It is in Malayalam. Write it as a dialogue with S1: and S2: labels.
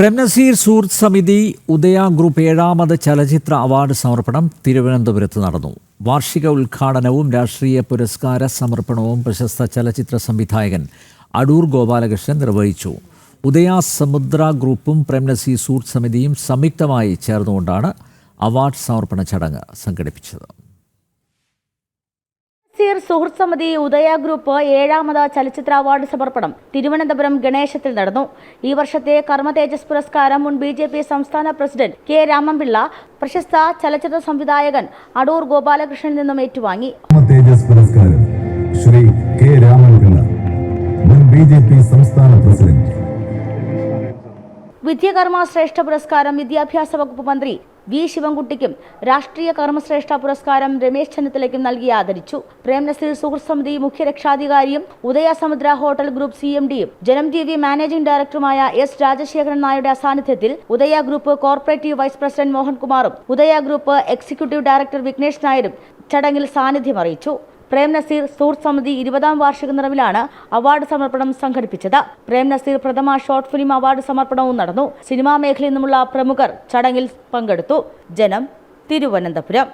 S1: പ്രേംനസീർ സുഹൃത്ത് സമിതി ഉദയ ഗ്രൂപ്പ് ഏഴാമത് ചലച്ചിത്ര അവാർഡ് സമർപ്പണം തിരുവനന്തപുരത്ത് നടന്നു. വാർഷിക ഉദ്ഘാടനവും രാഷ്ട്രീയ പുരസ്കാര സമർപ്പണവും പ്രശസ്ത ചലച്ചിത്ര സംവിധായകൻ അടൂർ ഗോപാലകൃഷ്ണൻ നിർവഹിച്ചു. ഉദയ സമുദ്ര ഗ്രൂപ്പും പ്രേംനസീർ സുഹൃത്ത് സമിതിയും സംയുക്തമായി ചേർന്നുകൊണ്ടാണ് അവാർഡ് സമർപ്പണ ചടങ്ങ് സംഘടിപ്പിച്ചത്.
S2: സീർ സുഹൃത്ത് സമിതി ഉദയ ഗ്രൂപ്പ് ഏഴാമത് ചലച്ചിത്ര അവാർഡ് സമർപ്പണം. തിരുവനന്തപുരം ഗണേശത്തിൽ നടന്നു. ഈ വർഷത്തെ കർമ്മ തേജസ് പുരസ്കാരം മുൻ ബി ജെ പി സംസ്ഥാന പ്രസിഡന്റ് കെ രാമൻപിള്ള പ്രശസ്ത ചലച്ചിത്ര സംവിധായകൻ അടൂർ ഗോപാലകൃഷ്ണനിൽ നിന്നും ഏറ്റുവാങ്ങി.
S3: തേജസ് പുരസ്കാരം ശ്രീ കെ രാമൻപിള്ള മുൻ ബി ജെ പി സംസ്ഥാന പ്രസിഡന്റ്.
S2: വിദ്യാകർമ്മ ശ്രേഷ്ഠ പുരസ്കാരം വിദ്യാഭ്യാസ വകുപ്പ് മന്ത്രി വി ശിവൻകുട്ടിക്കും രാഷ്ട്രീയ കർമ്മശ്രേഷ്ഠ പുരസ്കാരം രമേശ് ചെന്നിത്തലയ്ക്കും നൽകി ആദരിച്ചു. പ്രേംനസീർ സുഹൃത് സമിതി മുഖ്യ രക്ഷാധികാരിയും ഉദയ സമുദ്ര ഹോട്ടൽ ഗ്രൂപ്പ് സി എം ഡിയും ജനം ടി വി മാനേജിംഗ് ഡയറക്ടറുമായ എസ് രാജശേഖരൻ നായരുടെ അസാന്നിധ്യത്തിൽ Udaya group corporative vice president മോഹൻകുമാറും Udaya group executive director Vignesh നായരും ചടങ്ങിൽ സാന്നിധ്യം അറിയിച്ചു. പ്രേം നസീർ സുഹൃത്ത് സമിതി ഇരുപതാം വാർഷിക നിറവിലാണ് അവാർഡ് സമർപ്പണം സംഘടിപ്പിച്ചത്. പ്രേം നസീർ പ്രഥമ ഷോർട്ട് ഫിലിം അവാർഡ് സമർപ്പണവും നടന്നു. സിനിമാ മേഖലയിൽ നിന്നുമുള്ള പ്രമുഖർ ചടങ്ങിൽ പങ്കെടുത്തു. ജനം തിരുവനന്തപുരം.